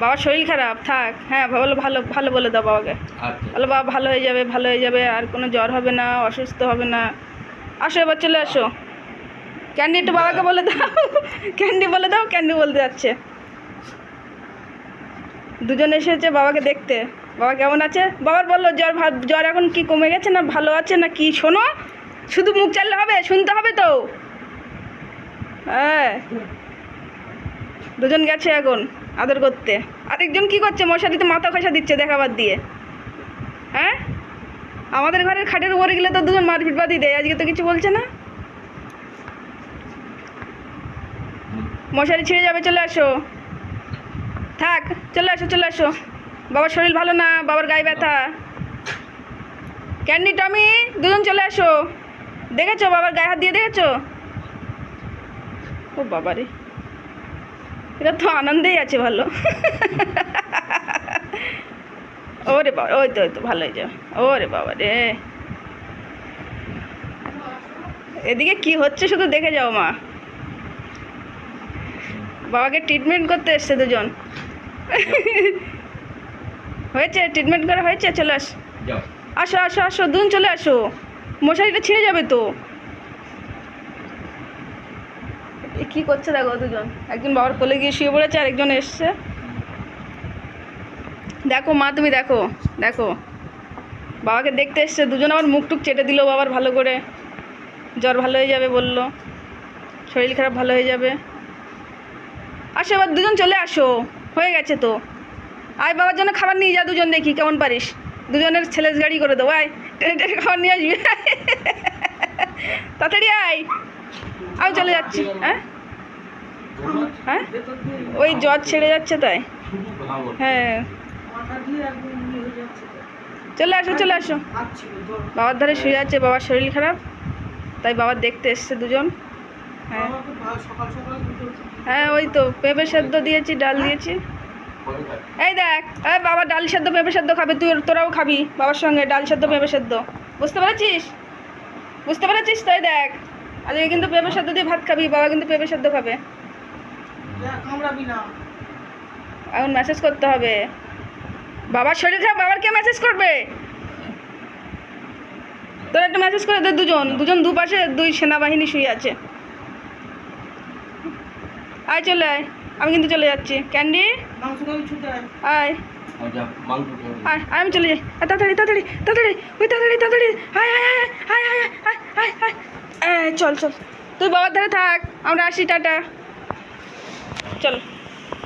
বাবার শরীর খারাপ থাক হ্যাঁ ভালো ভালো ভালো বলে দাও বাবাকে। আচ্ছা। বলো বাবা ভালো হয়ে যাবে ভালো হয়ে যাবে আর কোনো জ্বর হবে না অসুস্থ হবে না। আসো এবার চলে আসো। ক্যান্ডি একটু বাবাকে বলে দাও। ক্যান্ডি বলে দাও ক্যান্ডি বলতে যাচ্ছে। দুজন এসেছে বাবাকে দেখতে। বাবা কেমন আছে? বাবার বলল জ্বর জ্বর এখন কি কমে গেছে না ভালো আছে না কি? শোনো শুধু মুখ চাললে হবে শুনতে হবে তো। হ্যাঁ। দুজন গেছে এখন আদর করতে। আরেকজন কি করছে? মশারিতে মাথা খসা দিচ্ছে দেখাবার দিয়ে। হ্যাঁ? আমাদের ঘরের খাটের উপরে গেলে তো দুজন মারপিট বাদি দেয়, আজকে তো কিছু বলছে না। মশারি ছিঁড়ে যাবে, চলে আসো। থাক, চলে আসো চলে আসো। বাবার শরীর ভালো না, বাবার গায়ে ব্যথা। ক্যান্ডি, টমি, দুজন চলে আসো। দেখেছ বাবার গায়ে হাত দিয়ে দেখেছ? ও বাবারে। এটা তো আনন্দেই আছে ভালো। ওরে বাবা ওই তো ওই তো ভালোই যা ওরে বাবা রে। এদিকে কি হচ্ছে শুধু দেখে যাও মা। বাবাকে ট্রিটমেন্ট করতে এসছে দুজন। হয়েছে? ট্রিটমেন্ট করা হয়েছে? চলে আস। আসো আসো আসো দুজন চলে আসো। মশারিটা ছিঁড়ে যাবে তো। কি করছে দেখো দুজন? একজন বাবার কোলে গিয়ে শুয়ে পড়েছে আর একজন এসছে। দেখো মা, তুমি দেখো দেখো। বাবাকে দেখতে এসছে, দুজন আবার মুখ টুক চেটে দিল বাবার ভালো করে। জ্বর ভালো হয়ে যাবে বলল। শরীর খারাপ ভালো হয়ে যাবে। আসো, এবার দুজন চলে আসো। হয়ে গেছে তো। আয় বাবার জন্য খাবার নিয়ে যা দুজন দেখি, কেমন পারিস? দুজনের ছেলে গাড়ি করে দেবো আয় খাবার নিয়ে আসবি। তাড়াতাড়ি আয়। আমি চলে যাচ্ছি হ্যাঁ? হ্যাঁ? ওই জ্বর ছেড়ে যাচ্ছে তাই? হ্যাঁ। চলে আসো চলে আসো। বাবার ধারে শুয়ে আছে, বাবার শরীর খারাপ, তাই বাবার দেখতে এসছে দুজন। হ্যাঁ। হ্যাঁ ওই তো পেঁপে সেদ্ধ দিয়েছি, ডাল দিয়েছি। এই দেখ, এই বাবা ডাল সেদ্ধ, পেঁপে সেদ্ধ খাবে, তুই, তোরাও খাবি বাবার সঙ্গে ডাল সেদ্ধ, পেঁপে সেদ্ধ। বুঝতে পেরেছিস? বুঝতে পেরেছিস? তাই দেখ। আজকে কিন্তু পেঁপে সাদ্য দিয়ে ভাত খাবি বাবা কিন্তু পেঁপে সাদ্য খাবে। এখন মেসেজ করতে হবে। বাবার শরীর খারাপ বাবার কে মেসেজ করবে? তোর একটা মেসেজ করে দে দুজন। দুজন দুপাশে দুই সেনাবাহিনী শুয়ে আছে। আয়, চলে আয়। আমি কিন্তু চলে যাচ্ছি। ক্যান্ডি? আয়। আয় আমি চলে যাই। তাড়াতাড়ি তাড়াতাড়ি তাড়াতাড়ি। ওই তাড়াতাড়ি তাড়াতাড়ি। আয় আয় আয় আয় আয় আয় আয় আয় চল চল। তুই বাবার ধারে থাক। আমরা আসি, টাটা। চল।